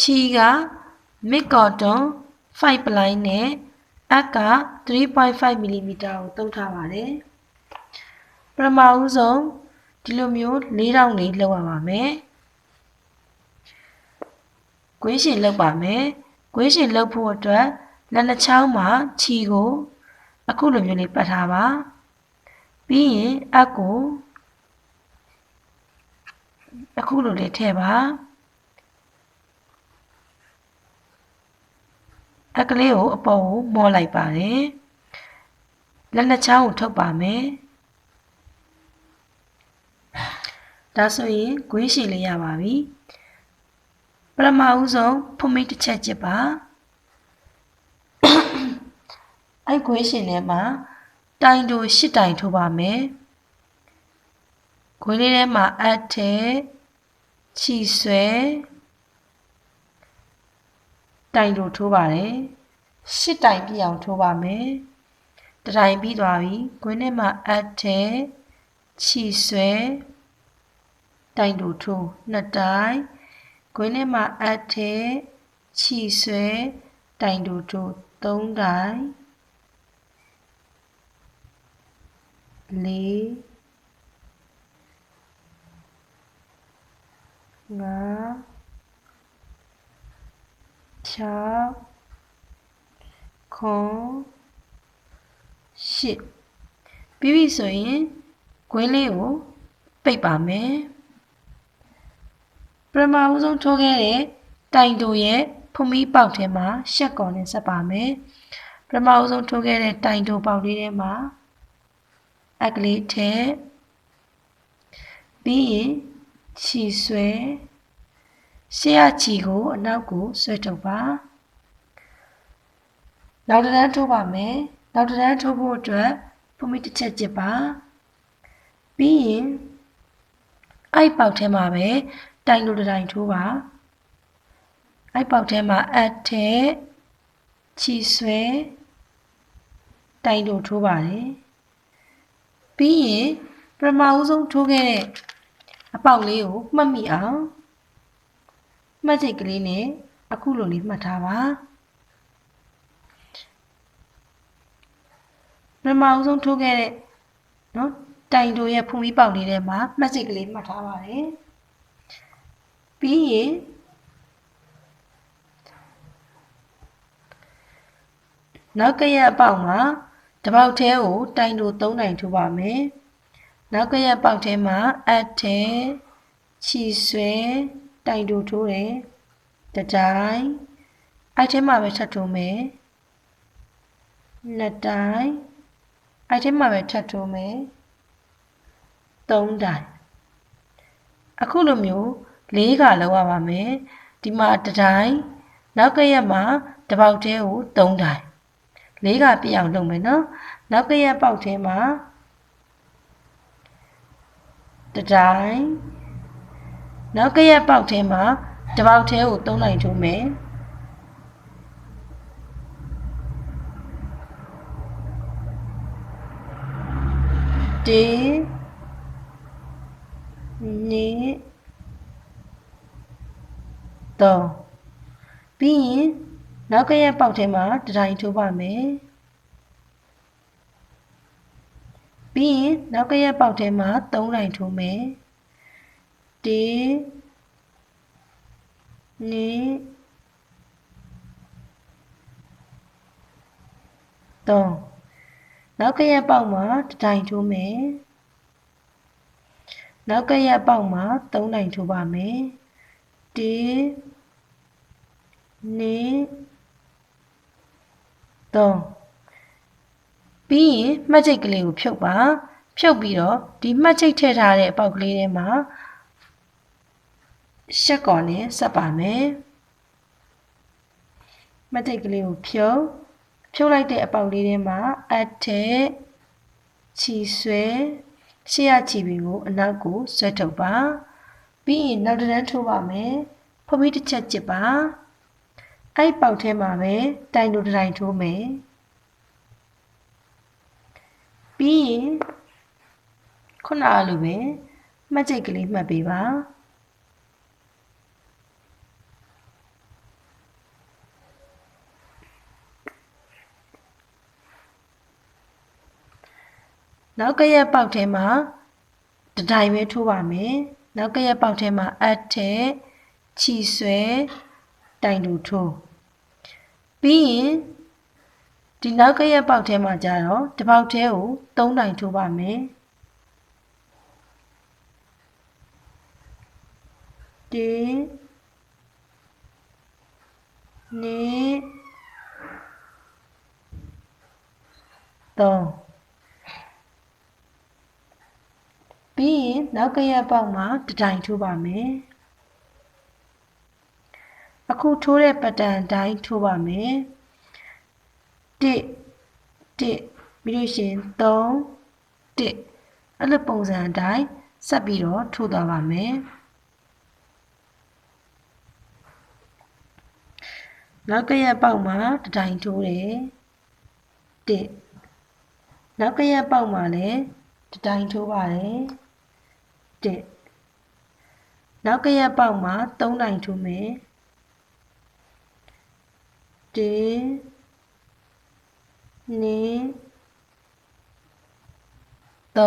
ချီက mid cotton 5 ply နဲ့အက်က3.5 mm ကိုသုံးထားပါတယ်ပထမဦးဆုံးဒီလိုမျိုး၄တောင်လေးလောက်ရပါမယ်ကွင်းရှင်လောက်ပါမယ်ကွင်းရှင်လောက်ဖို့အတွက်လက်နှစ်ချောင်းမှာခြီကိုအခုလိုမျိုးလေးပတ်ထားပါပြီးရင်အက်ကိုအခုလိုလေးထည့်ပါ အက်ကလေးကိုအပေါ်ကိုမော်လိုက်ပါတယ်လက်နှစ်ချောင်းကိုထုတ်ပါမယ်ဒါဆိုရင်ဂွေးရှည်လေးရပါပြီပထမဦးဆုံးဖုံမိတ်တစ်ချက်ချစ်ပါအဲ့ဂွေးရှင်ထဲမှာတိုင်တိုရှစ်တိုင်ထိုးပါမယ်ခွေးလေးထဲမှာအပ်ထဲခြီဆွဲတိုင်တို့ထိုးပါတယ် ရှစ်တိုင်ပြည့်အောင်ထိုးပါမယ်တတိုင်ပြီးသွားပြီခွေးထဲမှာအပ်ထဲခြီဆွဲတိုင်တို့ထိုးနှစ်တိုင်ခွေးထဲမှာအပ်ထဲခြီဆွဲတိုင်တို့ထိုးသုံးတိုင်လေးငါးခြော က်ခုံရှစ်ပြီးပြီဆိုရင်ခွင်းလေးကိုပိတ်ပါမယ်ပထမဦးဆုံးထိုးခဲ့တဲ့တိုင်တိုရဲ့ဖုံမီးပေါက်ထဲမှာရှက်ကော်နဲ့ဆက်ပါမယ်ပထမဦးဆုံးထိုးခဲ့တဲ့တိုင်တိုပေါက်လေးထဲမှာအက်ကလေးထည့်ပြီးရင်ခြီဆွဲရှေ့ရခြီကိုအနောက်ကိုဆွဲထုတ်ပါ နောက်တစ်တန်းထိုးပါမယ်နောက်တစ်တန်းထိုးဖို့အတွက်ဖုမီတစ်ချက်ကျစ်ပါပြီးရင်အဲ့ပေါက်ထဲမှာပဲတိုင်လိုတိုင်ထိုးပါအဲ့ပေါက်ထဲမှာအပ်ထဲခြီဆွဲတိုင်လိုထိုးပါတယ်ပြီးရင်ပထမဦးဆုံးထိုးခဲ့တဲ့အပေါက်လေးကိုမှတ်မိအောင်မှတ်ချိတ်ကလေးနဲ့အခုလိုလေးမှတ်ထားပါ ပထမဦးဆုံးထိုးခဲ့တဲ့နော်တိုင်တိုရဲ့ဖုန်ပြီးပေါက်လေးထဲမှာမှတ်ချိတ်ကလေးမှတ်ထားပါတယ်ပြီးရင်နောက်ကရက်အပေါက်မှာတပေါက်သေးကိုတိုင်တို၃တိုင်ထိုးပါမယ်နောက်ကရက်ပေါက်ထဲမှာအပ်ထဲခြီဆွဲတိုင်တိုထိုးတယ်တတိုင်အဲ့ထဲမှာပဲထပ်ထိုးမယ်နှစ်တိုင် အဲ့ထဲမှာပဲထပ်ထိုးမယ်သုံးတိုင်အခုလိုမျိုးလေးခါလောက်ရပါမယ်ဒီမှာတတိုင်နောက်ကရက်မှာတပေါက်သေးကိုသုံးတိုင်လေးကပြအောင်လုပ်မယ်နော်နောက်ကရက်ပေါက်ထဲမှာတတိုင်းနောက်ကရက်ပေါက်ထဲမှာတပေါက်ထဲကိုသုံးလိုက်ထိုးမယ် တေနေတော့ပြီးရင်နောက်ကရက်ပေါက်ထဲမှာတတိုင်းထိုးပါမယ်ပြီးရင်နောက်ကရက်ပေါက်ထဲမှာ၃တိုင်းထိုးမယ်တေနေတော့ နောက်ကရက်ပေါက်မှာတတိုင်းထိုးမယ်နောက်ကရက်ပေါက်မှာ၃တိုင်းထိုးပါမယ်တေနေတော့ပြီးရင်မှတ်ချိတ်ကလေးကိုဖြုတ်ပါဖြုတ်ပြီးတော့ဒီမှတ်ချိတ်ထည့်ထားတဲ့အပေါက်ကလေးထဲမှာရှက်ကော်နဲ့ဆက်ပါမယ်မှတ်ချိတ်ကလေးကိုဖြုတ် ဖြုတ်လိုက်တဲ့အပေါက်လေးထဲမှာအထက်ခြီဆွဲရှေ့ရခြီပင်ကိုအနောက်ကိုဆွဲထုတ်ပါပြီးရင်နောက်တစ်တန်းထိုးပါမယ်ဖမီးတစ်ချက်ကျစ်ပါအဲ့ပေါက်ထဲမှာပဲတိုင်လိုတိုင်ထိုးမယ်ပြီးရင်ခုနအလိုပဲမှတ်ချိတ်ကလေးမှတ်ပေးပါ နောက်ကရက်ပေါက်ထဲမှာတတိုင်ပဲထိုးပါမယ်နောက်ကရက်ပေါက်ထဲမှာအပ်ထဲခြီဆွဲတိုင်တူထိုးပြီးရင်ဒီနောက်ကရက်ပေါက်ထဲမှာကြတော့တစ်ပေါက်ထဲကို၃တိုင်ထိုးပါမယ်ဒီနေတော့ ပြီးရင်နောက်ကရက်ပေါက်မှာတတိုင်ထိုးပါမယ်အခုထိုးတဲ့ပတန်တိုင်းထိုးပါမယ်1 1ပြီးလို့ရှိရင်3 1အဲ့လိုပုံစံအတိုင်းဆက်ပြီးတော့ထိုးသွားပါမယ်နောက်ကရက်ပေါက်မှာတတိုင်ထိုးတယ်1နောက်ကရက်ပေါက်မှာလည်းတတိုင်ထိုးပါတယ် 1နောက်ကရက်ပေါက်မှာ3တိုင်ထိုးမယ်1နေ3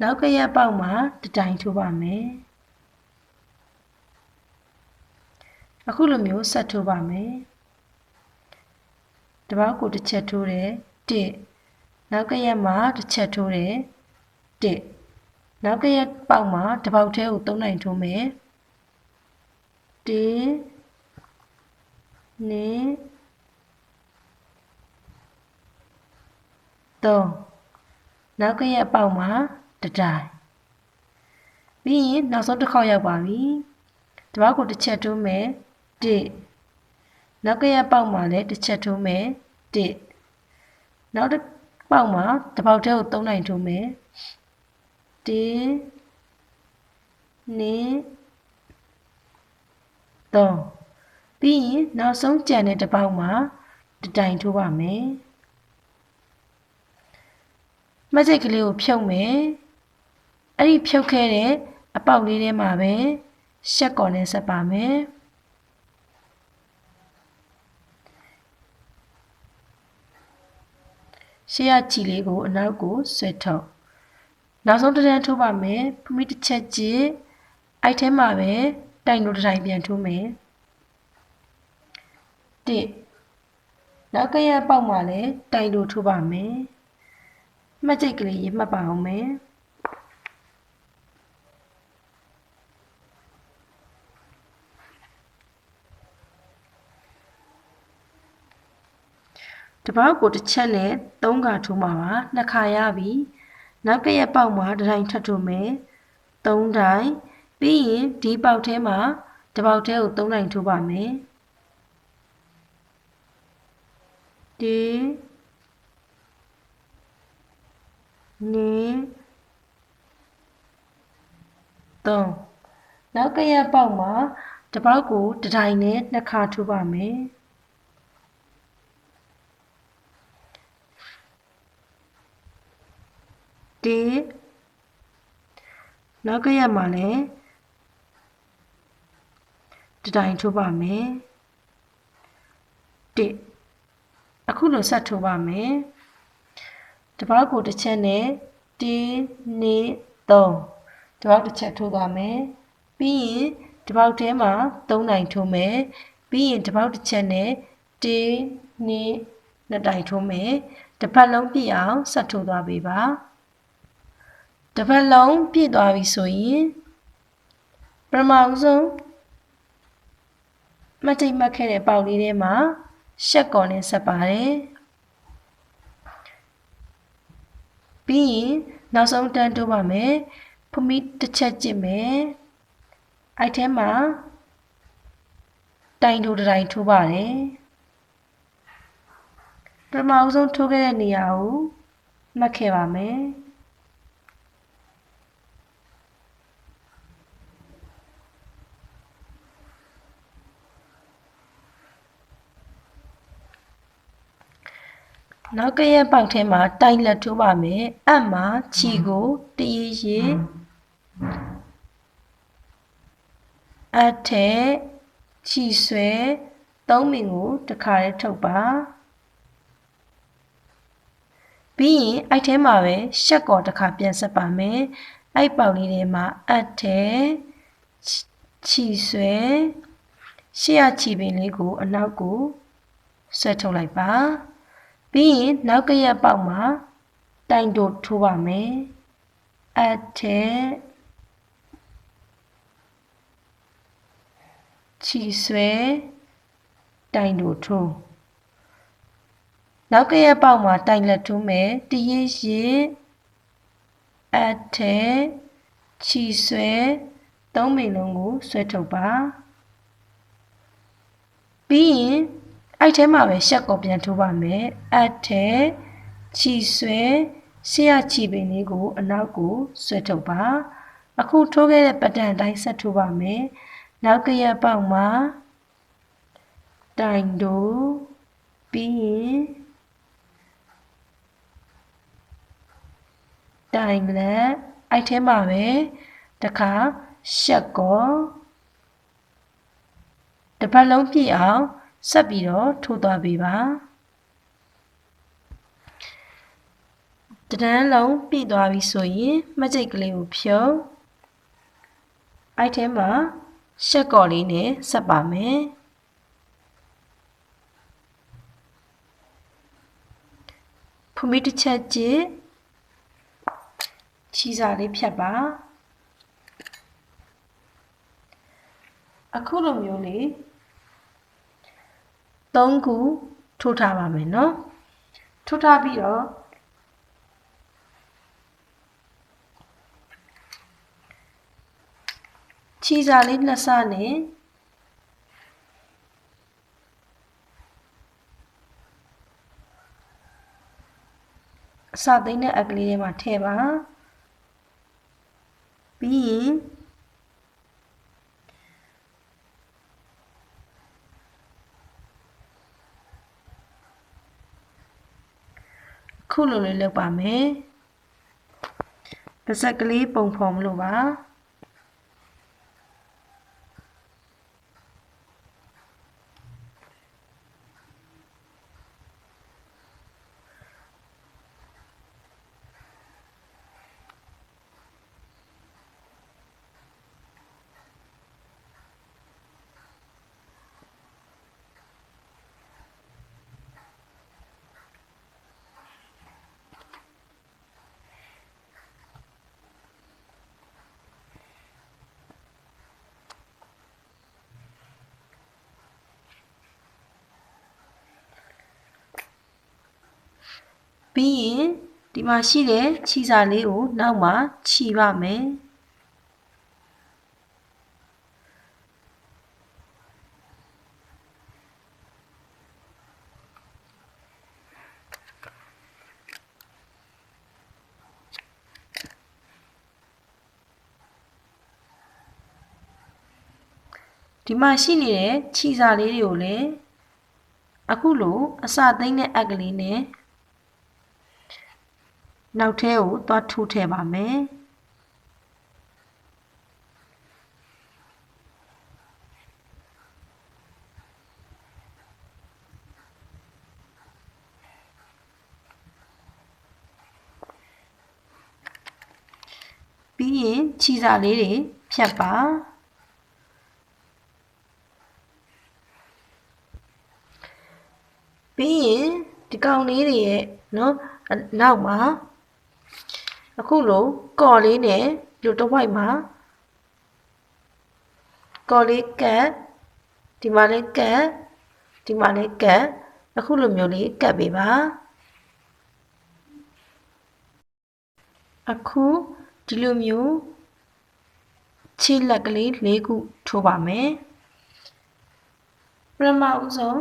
နောက်ကရက်ပေါက်မှာတတိုင်ထိုးပါမယ်အခုလိုမျိုးဆက်ထိုးပါမယ်တပောက်ကိုတစ်ချက်ထိုးတယ်1နောက်ကရက်မှာတစ်ချက်ထိုးတယ်1 နောက်ကရက်ပေါက်မှာတပေါက်သေးကိုသုံးနိုင်ထိုးမယ်1နေ3နောက်ကရက်ပေါက်မှာတတိုင်ပြီးရင်နောက်ဆုံးတစ်ခေါက်ရောက်ပါပြီတပောက်ကိုတစ်ချက်ထိုးမယ်1နောက်ကရက်ပေါက်မှာလည်းတစ်ချက်ထိုးမယ်1နောက်တစ်ပေါက်မှာတစ်ပေါက်တည်းကိုသုံးနိုင်ထိုးမယ်1 နေ3ပြီးရင်နောက်ဆုံးကြံတဲ့တစ်ပေါက်မှာတတိုင်ထိုးပါမယ်မှတ်စိတ်ကလေးကိုဖြုတ်မယ်အဲ့ဒီဖြုတ်ခဲ့တဲ့အပေါက်လေးထဲမှာပဲရှက်ကော်နဲ့ဆက်ပါမယ်ရှေ့ရချီလေးကိုအနောက်ကိုဆွဲထုတ် နောက်ဆုံးတစ်တန်းထိုးပါမယ်ဖမိတစ်ချက်ကြည့်အိုက်ထဲမှာပဲတိုင်တို့တစ်တိုင်ပြန်ထိုးမယ်တစ်နောက်ကရပေါက်မှာလည်းတိုင်တို့ထိုးပါမယ်မှတ်ချိတ်ကလေးရေးမှတ်ပါအောင်မယ်တပောက်ကိုတစ်ချက်နဲ့သုံးခါထိုးမှာပါနှစ်ခါရပြီ နောက်ကရက်ပေါက်မှာတစ်တိုင်းထပ်ထိုးမယ်သုံးတိုင်းပြီးရင်ဒီပေါက်ထဲမှာတစ်ပေါက်ထဲကိုသုံးတိုင်းထိုးပါမယ်ဒီနေသုံးနောက်ကရက်ပေါက်မှာတစ်ပေါက်ကိုတစ်တိုင်းနဲ့နှစ်ခါထိုးပါမယ် တေနောက်ကရက်မှာလည်းတတိုင်ထိုးပါမယ်1အခုလိုဆက်ထိုးပါမယ်တပောက်ကိုတစ်ချက်နဲ့1 2 3တပောက်တစ်ချက်ထိုးပါမယ်ပြီးရင်တပောက်ထဲမှာ3တိုင်ထိုးမယ်ပြီးရင်တပောက်တစ်ချက်နဲ့1 2နှစ်တိုင်ထိုးမယ်တစ်ပတ်လုံးပြည့်အောင်ဆက်ထိုးသွားပေးပါ တစ်ပတ်လုံးပြည့်သွားပြီဆိုရင်ပထမဆုံးမတိတ်မှတ်ခဲ့တဲ့ပေါက်လေးထဲမှာရှက်ကော်နဲ့ဆက်ပါတယ်ပြီးရင်နောက်ဆုံးတန်းတိုးပါမယ်ဖမီတစ်ချက်ကြည့်မယ်အဲ့ထဲမှာတိုင်ထိုးတိုင်ထိုးပါတယ်ပထမဆုံးထိုးခဲ့တဲ့နေရာကိုမှတ်ခဲ့ပါမယ် နောက်ကရက်ပေါက်ထဲမှာတိုင်လက်ထိုးပါမယ်အပ်မှာခြီကိုတရေရေအထက်ခြီဆွဲသုံးမင်ကိုတခါလေးထုတ်ပါပြီးရင်အဲ့ထဲမှာပဲရှက်ကော်တစ်ခါပြန်ဆက်ပါမယ်အဲ့ပေါက်လေးထဲမှာအပ်တယ်ချီဆွဲရှေ့ရချီပင်လေးကိုအနောက်ကိုဆွဲထုတ်လိုက်ပါ ပြီးရင်နောက်ကရက်ပေါက်မှာတိုင်တို့ထိုးပါမယ်အပ်တယ်ချီဆွဲတိုင်တို့ထိုးနောက်ကရက်ပေါက်မှာတိုင်လက်ထိုးမယ်တရစ်ရစ်အထဲချီဆွဲသုံးမိန်လုံးကိုဆွဲထုတ်ပါပြီးရင် အဲ့ထဲမှာပဲရှက်ကောပြန်ထိုးပါမယ်အထဲချီဆွဲရှေ့ရချီပင်လေးကိုအနောက်ကိုဆွဲထုတ်ပါအခုထိုးခဲ့တဲ့ပတ်တန်အတိုင်းဆက်ထိုးပါမယ်နောက်ကရက်ပေါက်မှာတိုင်တို့ပြီးရင်တိုင်လက်အဲ့ထဲမှာပဲတခါရှက်ကောတစ်ပတ်လုံးပြည့်အောင် ဆက်ပြီးတော့ထိုးသွားပေးပါတဒန်းလုံးပြည့်သွားပြီဆိုရင်မှတ်ကျိတ်ကလေးကိုဖြုတ်အဲ့ထဲမှာရှက်ကော်လေးနဲ့ဆက်ပါမယ်ဖူမီတစ်ချက်ကြည့်ချီစာလေးဖြတ်ပါအခုလိုမျိုးလေး ၃ခုထိုးထားပါမယ်နော်ထိုးထားပြီးတော့ချီစာလေးနှစ်စနဲ့အစသိမ့်တဲ့အကလေးထဲမှာထည့်ပါပြီးရင် ခုလိုလေးလုပ်ပါမယ်ပါဇက်ကလေးပုံဖော်မလို့ပါ ပြီးရင်ဒီမှာရှိတဲ့ခြီစာလေးကိုနောက်မှခြီပါမယ်ဒီမှာရှိနေတဲ့ခြီစာလေးတွေကိုလည်းအခုလိုအစသိမ့်တဲ့အက်ကလေးနဲ့ နောက်ထဲကိုသွားထိုးထည့်ပါမယ်ပြီးရင်ခြိစာလေးတွေဖြတ်ပါပြီးရင်ဒီကောင်လေးတွေရဲ့နော်နောက်မှာ အခုလိုကော်လေးနဲ့လူတစ်ဝိုက်မှာကော်လေးကတ်ဒီမှာလေးကတ်ဒီမှာလေးကတ်အခုလိုမျိုးလေးကတ်ပေးပါအခုဒီလိုမျိုးခြေလက်ကလေး၄ခုထိုးပါမယ်ပထမဦးဆုံး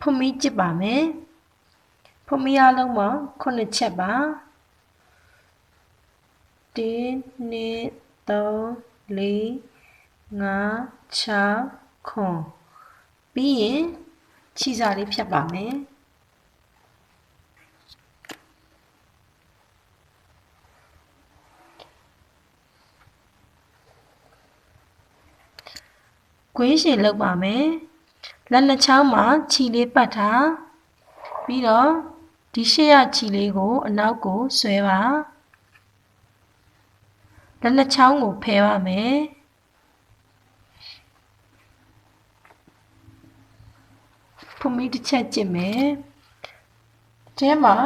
ဖုံးမီးကြည့်ပါမယ် ဖုံးမီးအလုံးမှာ9ချက်ပါ1 2 3 4 5 6ခွန်ပြီးရင်ခြိစာလေးဖြတ်ပါမယ်ကွင်းရှင်လောက်ပါမယ်လက်နှစ်ချောင်းမှာခြီလေးပတ်ထားပြီးတော့ ဒီရှေ့ရခြီလေးကို အနောက်ကိုဆွဲပါလက်နှစ်ချောင်းကိုဖယ်ပါမယ်ဖုံမီတစ်ချက်ကျစ်မယ်။အဲမှာ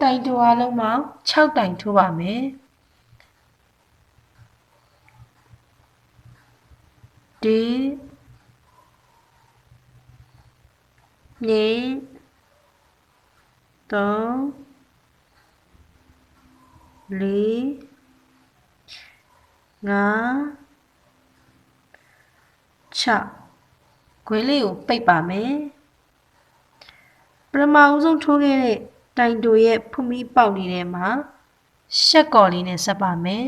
တိုင်တူအလုံးပေါင်း6တိုင်ထိုးပါမယ်။ဒီမြေ တော့လေးငါ6ခွေးလေးကိုပိတ်ပါမယ်ပထမဦးဆုံးထိုးခဲ့တဲ့တိုင်တိုရဲ့ဖုမီပေါက်လေးထဲမှာရှက်ကော်လေးနဲ့ဆက်ပါမယ်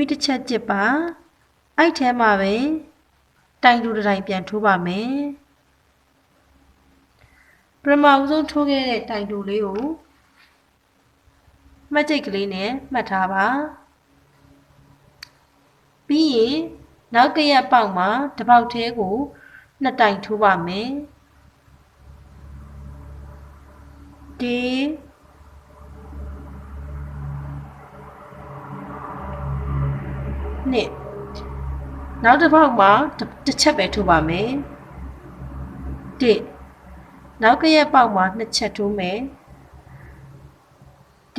မီတစ်ချက်ကြစ်ပါအဲ့ထဲမှာပဲတိုင်တူတစ်တိုင်ပြန်ထိုးပါမယ်ပထမဦးဆုံးထိုးခဲ့တဲ့တိုင်တူလေးကိုမှတ်ကြိတ်ကလေးနဲ့မှတ်ထားပါပြီးရင်နောက်ကရက်ပေါက်မှာတစ်ပေါက်သေးကိုနှစ်တိုင်ထိုးပါမယ်ဒီ နှစ်နောက်တစ်ပေါက်မှာတစ်ချက်ပဲထိုးပါမယ်တစ်နောက်ကရက်ပေါက်မှာနှစ်ချက်ထိုးမယ်1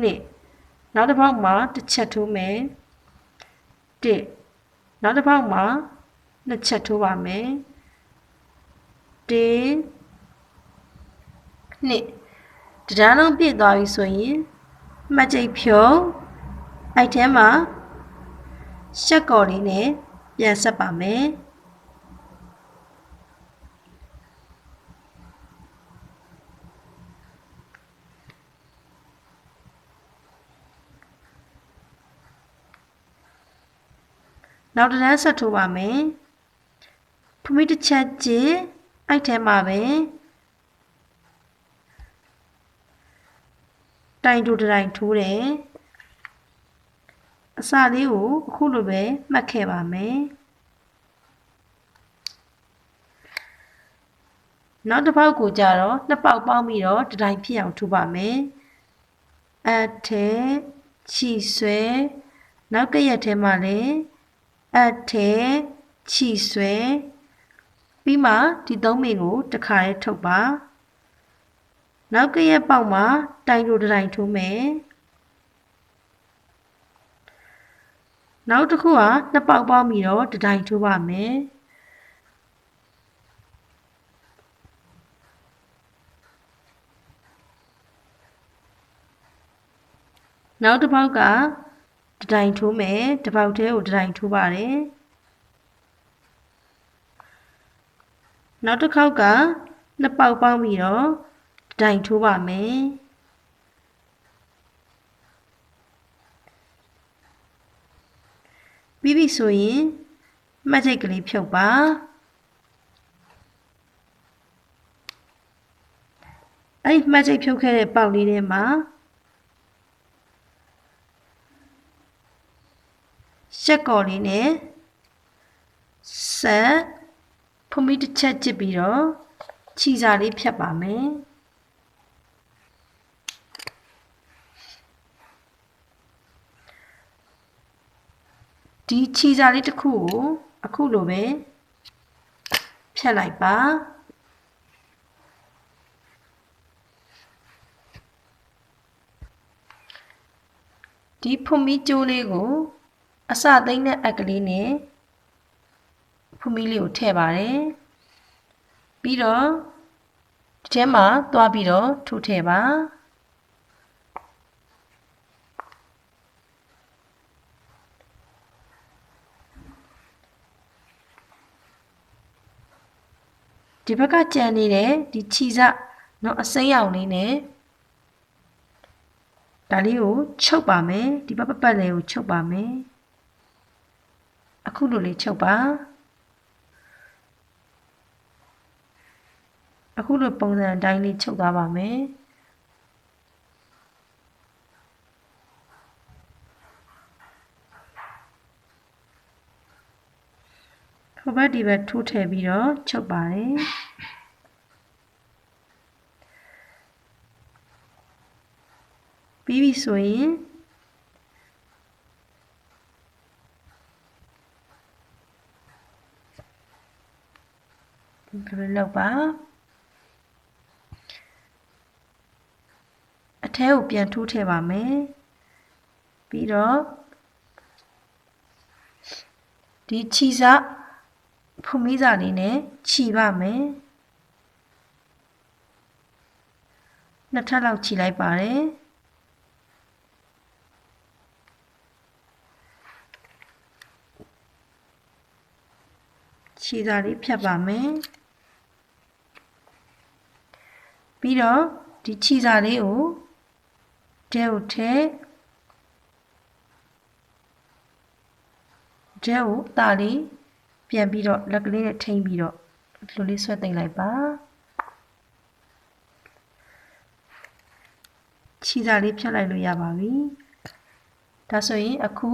နှစ်နောက်တစ်ပေါက်မှာတစ်ချက်ထိုးမယ်1နောက်တစ်ပေါက်မှာနှစ်ချက်ထိုးပါမယ်1နှစ်တဒန်းလုံးပြည့်သွားပြီဆိုရင်မှတ်ကြိတ်ဖြုံ အိုက်ထဲမှာရှက်ကော်လေးနဲ့ပြန်ဆက်ပါမယ်နောက်တစ်တန်းဆက်ထိုးပါမယ်ဖမိတစ်ချက်ကြည့်အဲ့ထဲမှာပဲတိုင်တူတိုင်ထိုးတယ် အစလေးကိုအခုလိုပဲမှတ်ခဲ့ပါမယ်နောက်တစ်ပေါက်ကိုကြတော့နှစ်ပေါက်ပေါင်းပြီးတော့တတိုင်ဖြစ်အောင်ထိုးပါမယ်အထဲချီဆွဲနောက်ကရက်ထဲမှာလည်းအထဲချီဆွဲပြီးမှဒီသုံးမင်ကိုတစ်ခါရဲထုတ်ပါနောက်ကရက်ပေါက်မှာတိုင်တို့တိုင်ထိုးမယ် နောက်တစ်ခုကနှစ်ပေါက်ပေါင်းပြီးတော့တတိုင်ထိုးပါမယ်နောက်တစ်ပေါက်ကတတိုင်ထိုးမယ်တစ်ပေါက်တည်းကိုတတိုင်ထိုးပါတယ်နောက်တစ်ခေါက်ကနှစ်ပေါက်ပေါင်းပြီးတော့တတိုင်ထိုးပါမယ် ပြီးပြီဆိုရင်မှတ်ချိတ်ကလေးဖြုတ်ပါအဲ့ဒီမှတ်ချိတ်ဖြုတ်ခဲ့တဲ့ပေါက်လေးထဲမှာရှက်ကော်လေးနဲ့ဆက်ဖုံးမီတစ်ချက်ကြစ်ပြီးတော့ခြီစာလေးဖြတ်ပါမယ် ဒီခြီစာလေးတစ်ခုကိုအခုလိုပဲဖြတ်လိုက်ပါဒီဖုံမီကျိုးလေးကို အစသိမ့်တဲ့အက်ကလေးနဲ့ဖုံမီလေးကိုထည့်ပါတယ်ပြီးတော့ဒီထဲမှာသွားပြီးတော့ထိုးထည့်ပါ ဒီဘက်ကကြံနေတဲ့ဒီခြိစเนาะအစိမ်းရောင်လေးနဲ့ဒါလေးကိုချုပ်ပါမယ်ဒီဘက်ပတ်ပတ်လေးကိုချုပ်ပါမယ်အခုလိုလေးချုပ်ပါအခုလိုပုံစံအတိုင်းလေးချုပ်သွားပါမယ် ဘက်ဒီဘက်ထိုးထည့်ပြီးတော့ချုပ်ပါတယ်ပြီးပြီဆိုရင်ဒီလိုလောက်ပါအထဲကိုပြန်ထိုးထည့်ပါမယ်ပြီးတော့ဒီခြီစား ဖုန်မီးစာလေးနဲ့ခြီပါမယ်နှစ်ထပ်လောက်ခြီလိုက်ပါတယ်ခြီစာလေးဖြတ်ပါမယ်ပြီးတော့ဒီခြီစာလေးကိုတဲကိုထဲတဲကိုတာလေး ပြန်ပြီးတော့လက်ကလေးနဲ့ထိမ့်ပြီးတော့လိုလေးဆွဲသိမ့်လိုက်ပါခြီစာလေးဖြတ်လိုက်လို့ရပါပြီဒါဆိုရင်အခု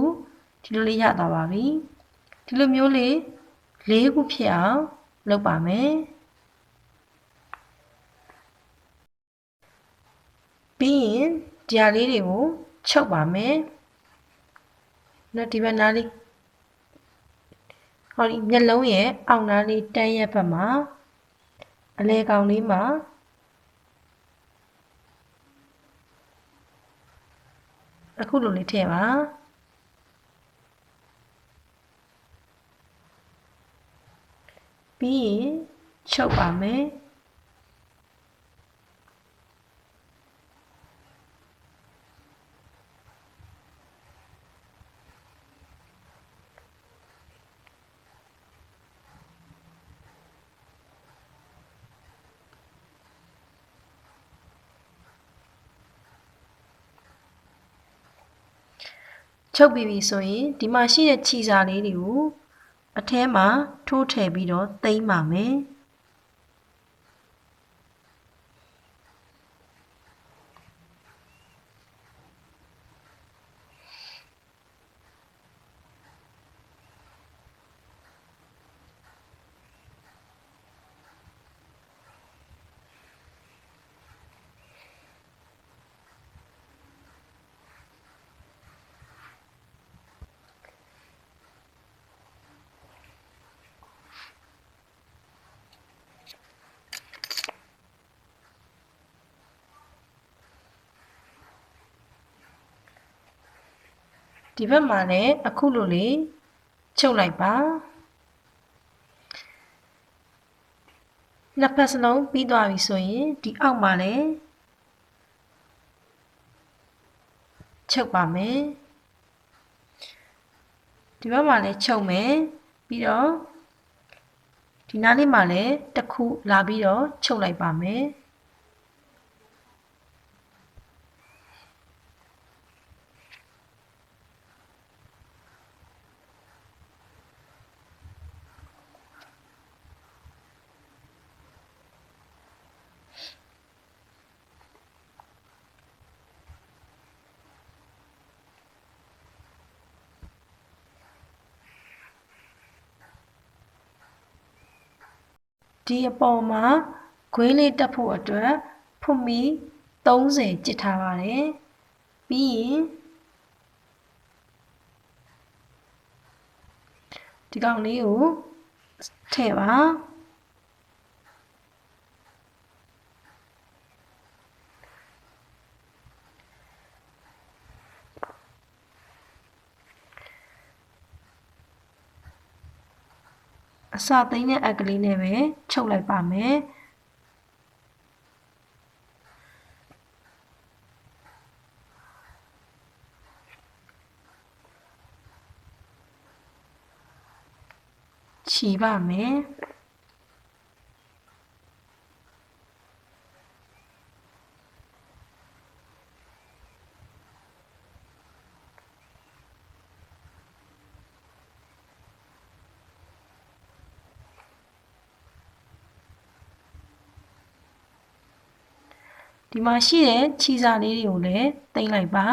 ဒီလိုလေးရသွားပါပြီဒီလိုမျိုးလေးလေးခုဖြစ်အောင်လုပ်ပါမယ်ပြီးရင်ဒီဟာလေးတွေကိုချုပ်ပါမယ်နော်ဒီဘက်နားလေး ဟောဒီမျက်လုံးရဲ့အောက်နားလေးတန်းရဲ့ဘက်မှာအလဲကောင်လေးမှာအခုလိုလေးထည့်ပါပြီးရင်ချုပ်ပါမယ် ချုပ်ပြီးပြီဆိုရင်ဒီမှာရှိတဲ့ခြီစာလေးတွေကိုအထဲမှာထိုးထည့်ပြီးတော့သိမ်းပါမယ် ဒီဘက်မှာလည်းအခုလိုလေးချုပ်လိုက်ပါနှစ်ဖက်စလုံးပြီးသွားပြီဆိုရင်ဒီအောက်မှာလည်းချုပ်ပါမယ်ဒီဘက်မှာလည်းချုပ်မယ်ပြီးတော့ဒီနားလေးမှာလည်းတစ်ခုလာပြီးတော့ချုပ်လိုက်ပါမယ် ဒီအပေါ်မှာဂွေးလေးတက်ဖို့အတွက်ဖွမီ30ကြစ်ထားပါတယ်ပြီးရင်ဒီကောင်လေးကိုထည့်ပါ အစသိမ်းတဲ့အက်ကလေးနဲ့ပဲချုပ်လိုက်ပါမယ်ခြီပါမယ် ဒီမှာရှိတဲ့ခြီစာလေးတွေကိုလည်းတင်လိုက်ပါ